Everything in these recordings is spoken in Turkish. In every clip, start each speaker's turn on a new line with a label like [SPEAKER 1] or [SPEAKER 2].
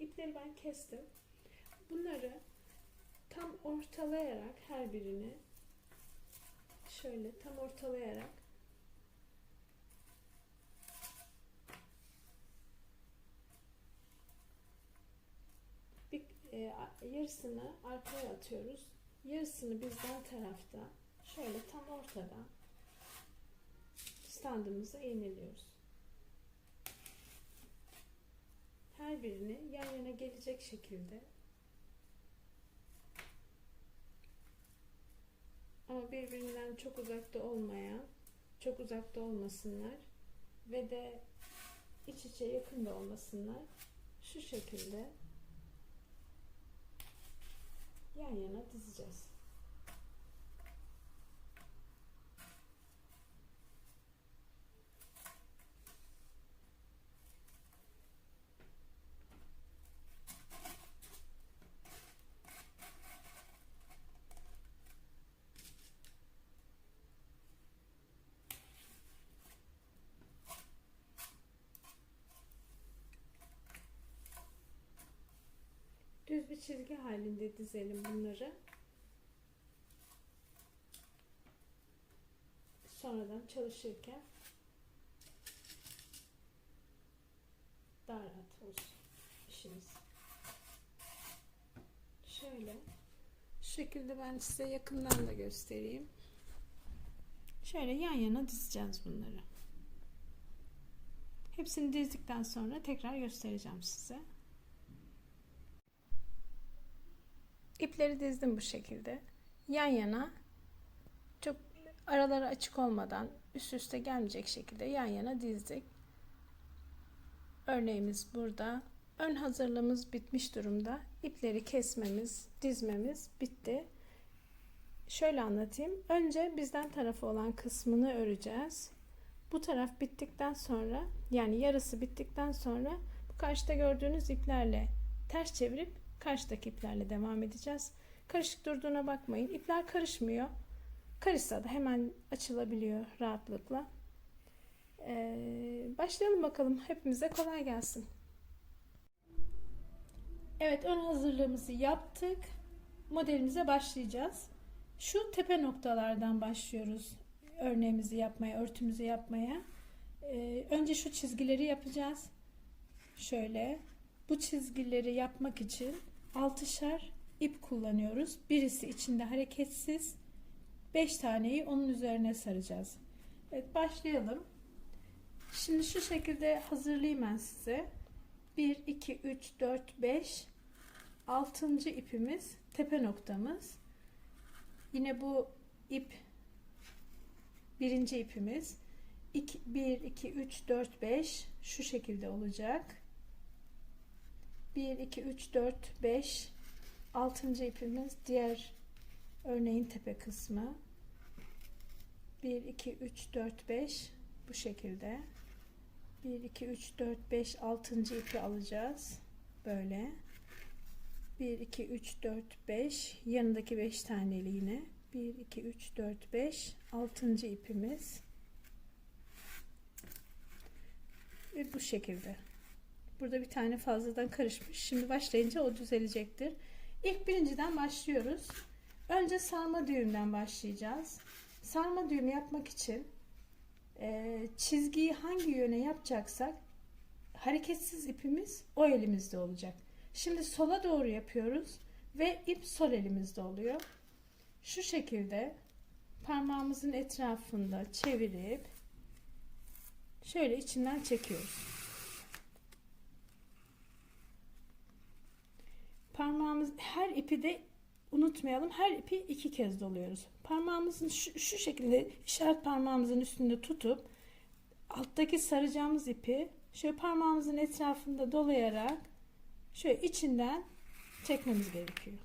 [SPEAKER 1] İpleri ben kestim. Bunları tam ortalayarak her birini şöyle tam ortalayarak bir e, yarısını arkaya atıyoruz. Yarısını bizden tarafta şöyle tam ortadan standımıza iğneliyoruz. Her birini yan yana gelecek şekilde ama birbirinden çok uzakta olmayan, çok uzakta olmasınlar ve de iç içe yakın da olmasınlar. Şu şekilde yan yana dizeceğiz. Düz bir çizgi halinde dizelim bunları. Sonradan çalışırken daha rahat olsun işimiz. Şöyle şu şekilde ben size yakından da göstereyim. Şöyle yan yana dizeceğiz bunları. Hepsini dizdikten sonra tekrar göstereceğim size. İpleri dizdim bu şekilde. Yan yana çok araları açık olmadan üst üste gelmeyecek şekilde yan yana dizdik. Örneğimiz burada. Ön hazırlığımız bitmiş durumda. İpleri kesmemiz, dizmemiz bitti. Şöyle anlatayım. Önce bizden tarafı olan kısmını öreceğiz. Bu taraf bittikten sonra yani yarısı bittikten sonra bu karşıda gördüğünüz iplerle ters çevirip karşıdaki iplerle devam edeceğiz. Karışık durduğuna bakmayın. İpler karışmıyor. Karışsa da hemen açılabiliyor rahatlıkla. Ee, başlayalım bakalım. Hepimize kolay gelsin. Evet ön hazırlığımızı yaptık. Modelimize başlayacağız. Şu tepe noktalardan başlıyoruz. Örneğimizi yapmaya, örtümüzü yapmaya. Ee, önce şu çizgileri yapacağız. Şöyle. Bu çizgileri yapmak için altışar ip kullanıyoruz. Birisi içinde hareketsiz. 5 taneyi onun üzerine saracağız. Evet başlayalım. Şimdi şu şekilde hazırlayayım ben size. 1, 2, 3, 4, 5 6. ipimiz tepe noktamız. Yine bu ip birinci ipimiz. 2, 1, 2, 3, 4, 5 şu şekilde olacak. 1, 2, 3, 4, 5 6. ipimiz diğer örneğin tepe kısmı. 1, 2, 3, 4, 5 bu şekilde. 1, 2, 3, 4, 5 6. ipi alacağız. Böyle. 1, 2, 3, 4, 5 yanındaki 5 taneli yine. 1, 2, 3, 4, 5 6. ipimiz. Ve bu şekilde. Burada bir tane fazladan karışmış. Şimdi başlayınca o düzelecektir. İlk birinciden başlıyoruz. Önce sarma düğümden başlayacağız. Sarma düğüm yapmak için e, çizgiyi hangi yöne yapacaksak hareketsiz ipimiz o elimizde olacak. Şimdi sola doğru yapıyoruz ve ip sol elimizde oluyor. Şu şekilde parmağımızın etrafında çevirip şöyle içinden çekiyoruz. Parmağımız her ipi de unutmayalım. Her ipi iki kez doluyoruz. Parmağımızın şu, şu şekilde işaret parmağımızın üstünde tutup alttaki saracağımız ipi şöyle parmağımızın etrafında dolayarak şöyle içinden çekmemiz gerekiyor.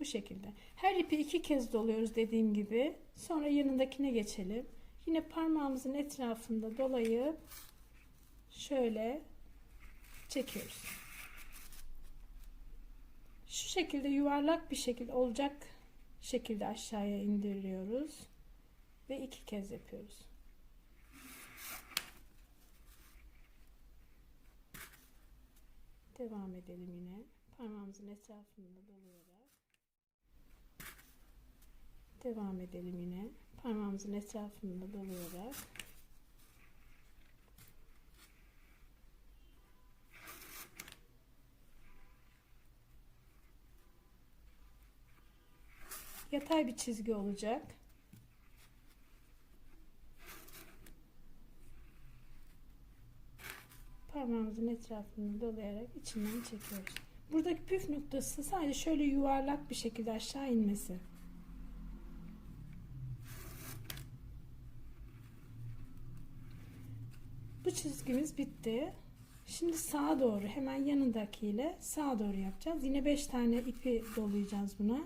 [SPEAKER 1] Bu şekilde. Her ipi iki kez doluyoruz dediğim gibi. Sonra yanındakine geçelim. Yine parmağımızın etrafında dolayıp şöyle çekiyoruz. Şu şekilde yuvarlak bir şekilde olacak şekilde aşağıya indiriyoruz ve iki kez yapıyoruz. Devam edelim yine. Parmağımızın etrafında dolayarak. Devam edelim yine. Parmağımızın etrafında dolayarak. Yatay bir çizgi olacak. Parmağımızın etrafını dolayarak içinden çekiyoruz. Buradaki püf noktası sadece şöyle yuvarlak bir şekilde aşağı inmesi. Bu çizgimiz bitti. Şimdi sağa doğru hemen yanındakiyle sağa doğru yapacağız. Yine 5 tane ipi dolayacağız buna.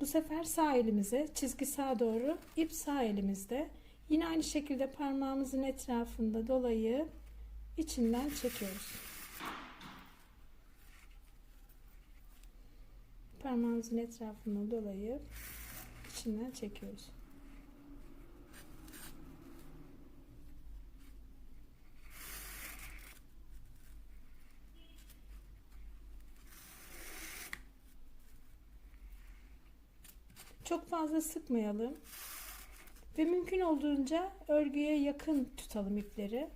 [SPEAKER 1] Bu sefer sağ elimize çizgi sağa doğru ip sağ elimizde. Yine aynı şekilde parmağımızın etrafında dolayıp içinden çekiyoruz. Parmağımızın etrafında dolayıp içinden çekiyoruz. Çok fazla sıkmayalım. Ve mümkün olduğunca örgüye yakın tutalım ipleri.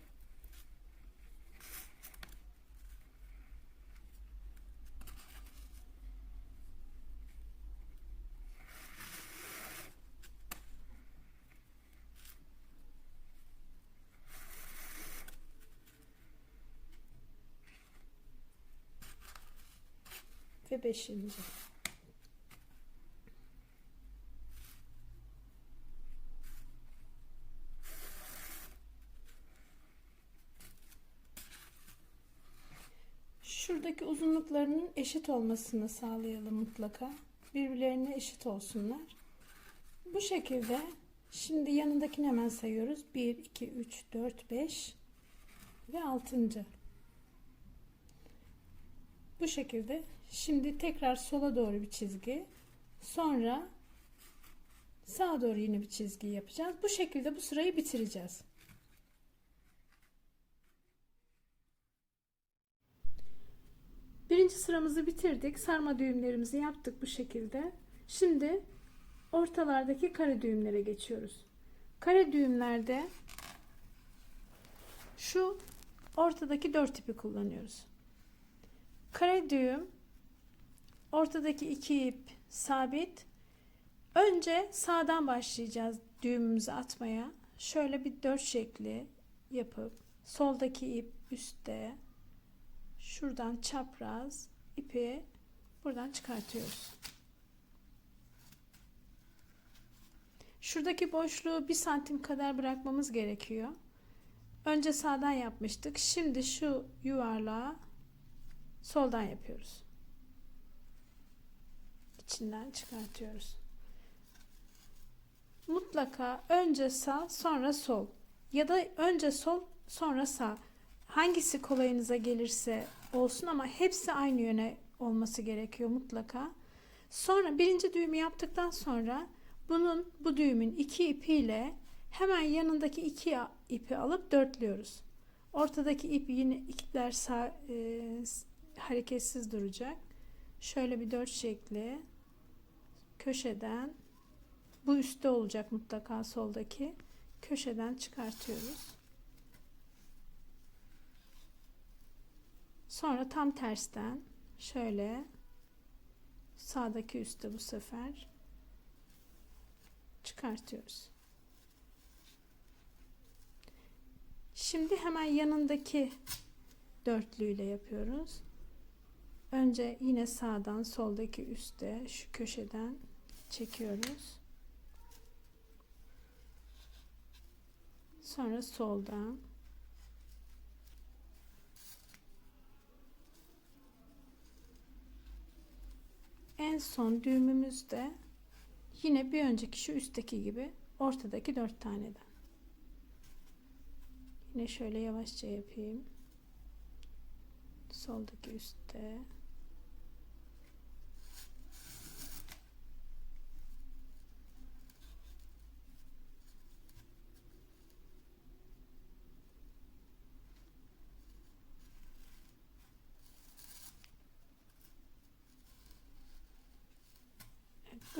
[SPEAKER 1] Ve beşinci. Şuradaki uzunluklarının eşit olmasını sağlayalım mutlaka. Birbirlerine eşit olsunlar. Bu şekilde şimdi yanındakini hemen sayıyoruz. 1, 2, 3, 4, 5 ve 6. Bu şekilde şimdi tekrar sola doğru bir çizgi. Sonra sağa doğru yine bir çizgi yapacağız. Bu şekilde bu sırayı bitireceğiz. Birinci sıramızı bitirdik. Sarma düğümlerimizi yaptık bu şekilde. Şimdi ortalardaki kare düğümlere geçiyoruz. Kare düğümlerde şu ortadaki dört ipi kullanıyoruz. Kare düğüm ortadaki iki ip sabit. Önce sağdan başlayacağız düğümümüzü atmaya. Şöyle bir dört şekli yapıp soldaki ip üstte şuradan çapraz ipi buradan çıkartıyoruz. Şuradaki boşluğu bir santim kadar bırakmamız gerekiyor. Önce sağdan yapmıştık. Şimdi şu yuvarlağı soldan yapıyoruz. İçinden çıkartıyoruz. Mutlaka önce sağ sonra sol ya da önce sol sonra sağ hangisi kolayınıza gelirse olsun ama hepsi aynı yöne olması gerekiyor mutlaka. Sonra birinci düğümü yaptıktan sonra bunun bu düğümün iki ipiyle hemen yanındaki iki ipi alıp dörtlüyoruz. Ortadaki ip yine ipler sağ, e, hareketsiz duracak. Şöyle bir dört şekli köşeden bu üstte olacak mutlaka soldaki köşeden çıkartıyoruz. Sonra tam tersten şöyle sağdaki üstte bu sefer çıkartıyoruz. Şimdi hemen yanındaki dörtlüyle yapıyoruz. Önce yine sağdan soldaki üstte şu köşeden çekiyoruz. Sonra soldan son düğümümüzde yine bir önceki şu üstteki gibi ortadaki dört taneden. Yine şöyle yavaşça yapayım. Soldaki üstte.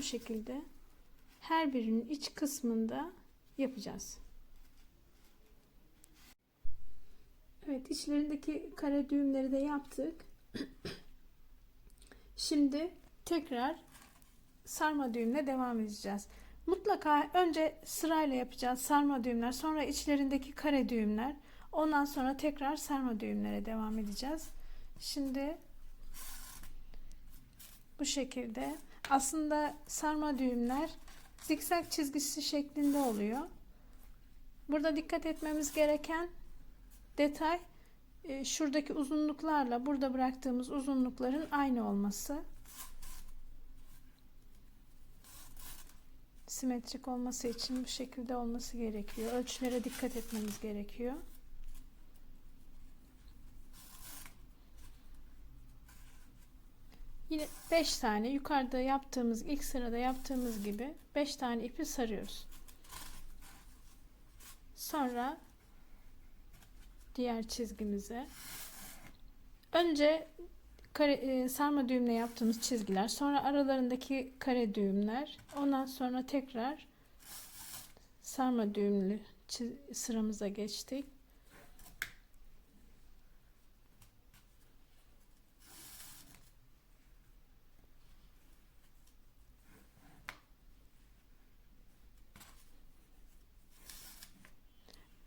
[SPEAKER 1] Bu şekilde her birinin iç kısmında yapacağız. Evet içlerindeki kare düğümleri de yaptık. Şimdi tekrar sarma düğümle devam edeceğiz. Mutlaka önce sırayla yapacağız sarma düğümler, sonra içlerindeki kare düğümler, ondan sonra tekrar sarma düğümlere devam edeceğiz. Şimdi bu şekilde aslında sarma düğümler zikzak çizgisi şeklinde oluyor. Burada dikkat etmemiz gereken detay e, şuradaki uzunluklarla burada bıraktığımız uzunlukların aynı olması. Simetrik olması için bu şekilde olması gerekiyor. Ölçülere dikkat etmemiz gerekiyor. Yine 5 tane yukarıda yaptığımız ilk sırada yaptığımız gibi 5 tane ipi sarıyoruz. Sonra diğer çizgimize önce kare, e, sarma düğümle yaptığımız çizgiler sonra aralarındaki kare düğümler ondan sonra tekrar sarma düğümlü sıramıza geçtik.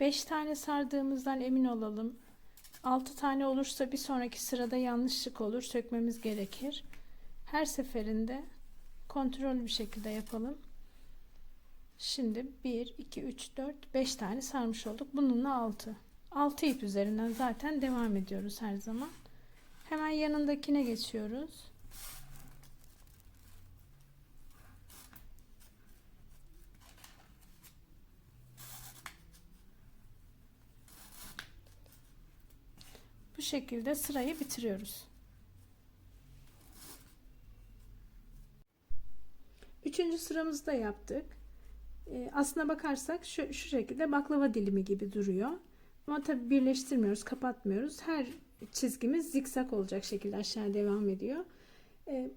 [SPEAKER 1] Beş tane sardığımızdan emin olalım. 6 tane olursa bir sonraki sırada yanlışlık olur. Sökmemiz gerekir. Her seferinde kontrollü bir şekilde yapalım. Şimdi 1, 2, 3, 4, 5 tane sarmış olduk. Bununla 6. 6 ip üzerinden zaten devam ediyoruz her zaman. Hemen yanındakine geçiyoruz. Şekilde sırayı bitiriyoruz. Üçüncü sıramızı da yaptık. Ee, aslına bakarsak şu, şu şekilde baklava dilimi gibi duruyor. Ama tabi birleştirmiyoruz, kapatmıyoruz. Her çizgimiz zikzak olacak şekilde aşağı devam ediyor. Ee,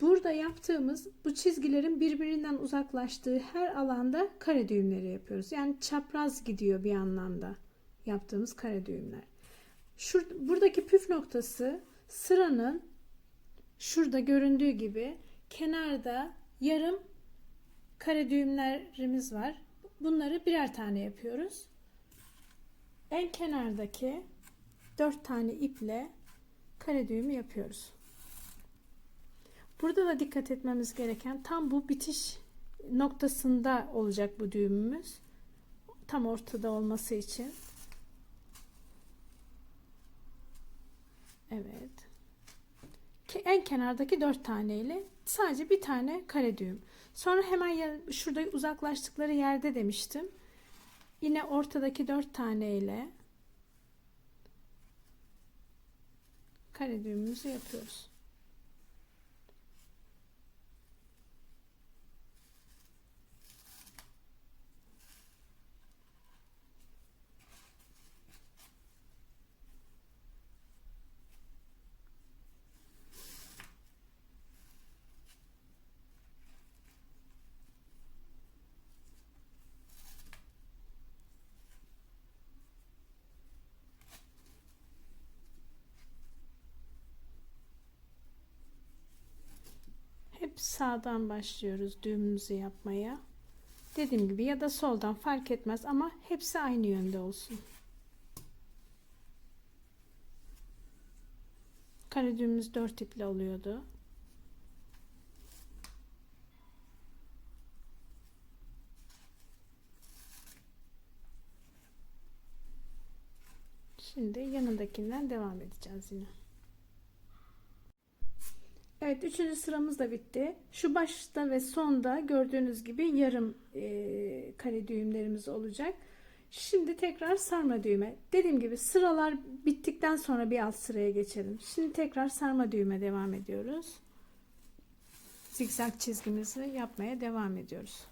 [SPEAKER 1] burada yaptığımız bu çizgilerin birbirinden uzaklaştığı her alanda kare düğümleri yapıyoruz. Yani çapraz gidiyor bir anlamda yaptığımız kare düğümler. Şur, buradaki püf noktası sıranın şurada göründüğü gibi kenarda yarım kare düğümlerimiz var. Bunları birer tane yapıyoruz. En kenardaki dört tane iple kare düğümü yapıyoruz. Burada da dikkat etmemiz gereken tam bu bitiş noktasında olacak bu düğümümüz. Tam ortada olması için. Evet. En kenardaki dört tane ile sadece bir tane kare düğüm. Sonra hemen şurada uzaklaştıkları yerde demiştim. Yine ortadaki dört tane ile kare düğümümüzü yapıyoruz. hep sağdan başlıyoruz düğümümüzü yapmaya. Dediğim gibi ya da soldan fark etmez ama hepsi aynı yönde olsun. Kare düğümümüz 4 iple oluyordu. Şimdi yanındakinden devam edeceğiz yine. Evet üçüncü sıramız da bitti. Şu başta ve sonda gördüğünüz gibi yarım e, kare düğümlerimiz olacak. Şimdi tekrar sarma düğme. Dediğim gibi sıralar bittikten sonra bir alt sıraya geçelim. Şimdi tekrar sarma düğme devam ediyoruz. Zikzak çizgimizi yapmaya devam ediyoruz.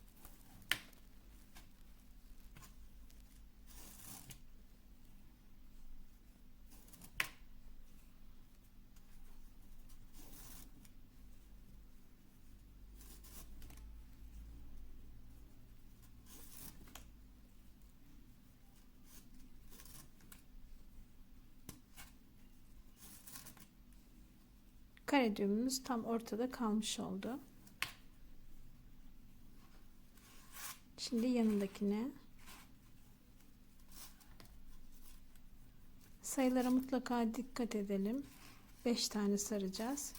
[SPEAKER 1] Kare düğümümüz tam ortada kalmış oldu. Şimdi yanındakine sayılara mutlaka dikkat edelim. 5 tane saracağız.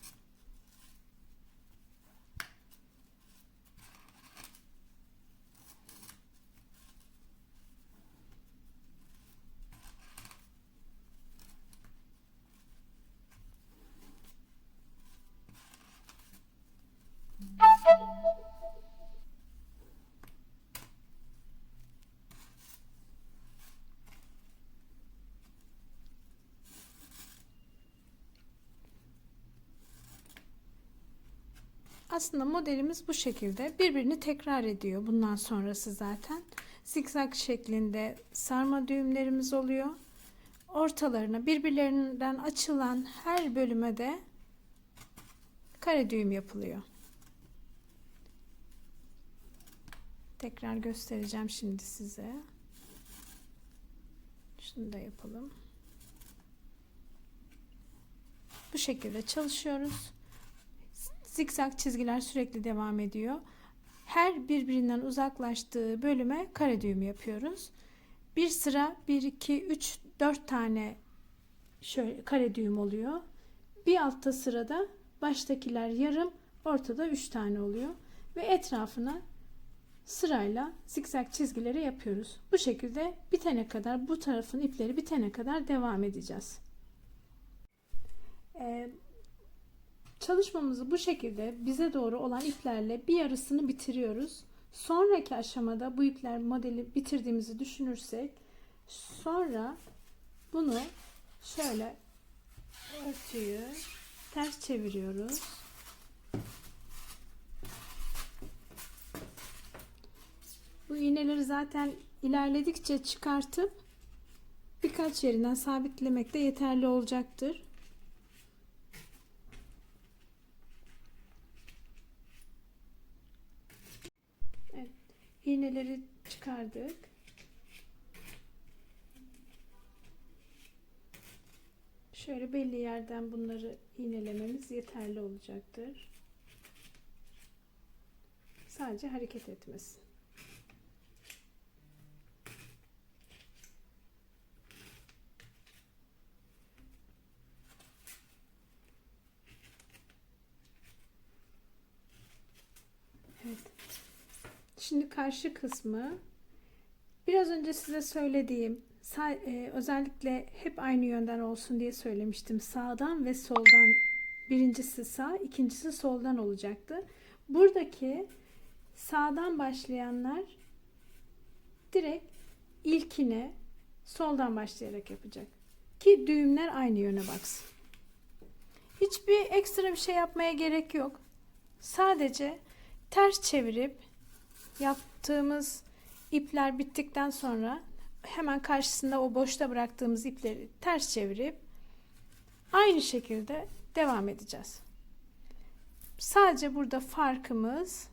[SPEAKER 1] Aslında modelimiz bu şekilde birbirini tekrar ediyor. Bundan sonrası zaten zikzak şeklinde sarma düğümlerimiz oluyor. Ortalarına birbirlerinden açılan her bölüme de kare düğüm yapılıyor. Tekrar göstereceğim şimdi size. Şunu da yapalım. Bu şekilde çalışıyoruz zikzak çizgiler sürekli devam ediyor. Her birbirinden uzaklaştığı bölüme kare düğüm yapıyoruz. Bir sıra 1 2 3 4 tane şöyle kare düğüm oluyor. Bir altta sırada baştakiler yarım, ortada 3 tane oluyor ve etrafına sırayla zikzak çizgileri yapıyoruz. Bu şekilde bitene kadar bu tarafın ipleri bitene kadar devam edeceğiz. Ee, Çalışmamızı bu şekilde bize doğru olan iplerle bir yarısını bitiriyoruz. Sonraki aşamada bu ipler modeli bitirdiğimizi düşünürsek sonra bunu şöyle örtüyü ters çeviriyoruz. Bu iğneleri zaten ilerledikçe çıkartıp birkaç yerinden sabitlemek de yeterli olacaktır. İğneleri çıkardık. Şöyle belli yerden bunları iğnelememiz yeterli olacaktır. Sadece hareket etmesin. Şimdi karşı kısmı biraz önce size söylediğim e, özellikle hep aynı yönden olsun diye söylemiştim. Sağdan ve soldan birincisi sağ, ikincisi soldan olacaktı. Buradaki sağdan başlayanlar direkt ilkine soldan başlayarak yapacak. Ki düğümler aynı yöne baksın. Hiçbir ekstra bir şey yapmaya gerek yok. Sadece ters çevirip yaptığımız ipler bittikten sonra hemen karşısında o boşta bıraktığımız ipleri ters çevirip aynı şekilde devam edeceğiz. Sadece burada farkımız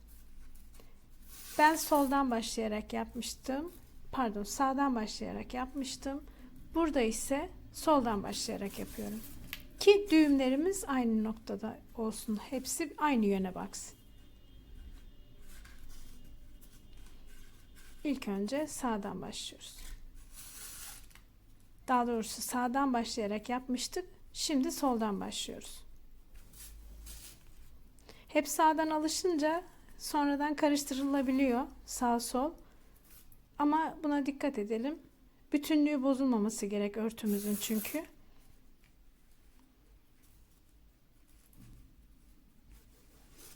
[SPEAKER 1] ben soldan başlayarak yapmıştım. Pardon sağdan başlayarak yapmıştım. Burada ise soldan başlayarak yapıyorum. Ki düğümlerimiz aynı noktada olsun. Hepsi aynı yöne baksın. İlk önce sağdan başlıyoruz. Daha doğrusu sağdan başlayarak yapmıştık. Şimdi soldan başlıyoruz. Hep sağdan alışınca sonradan karıştırılabiliyor sağ sol. Ama buna dikkat edelim. Bütünlüğü bozulmaması gerek örtümüzün çünkü.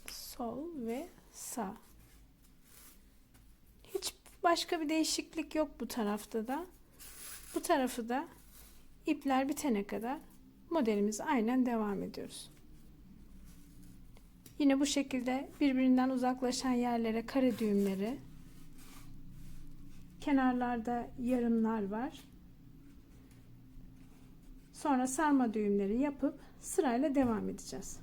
[SPEAKER 1] Sol ve sağ. Başka bir değişiklik yok bu tarafta da. Bu tarafı da ipler bitene kadar modelimiz aynen devam ediyoruz. Yine bu şekilde birbirinden uzaklaşan yerlere kare düğümleri, kenarlarda yarımlar var. Sonra sarma düğümleri yapıp sırayla devam edeceğiz.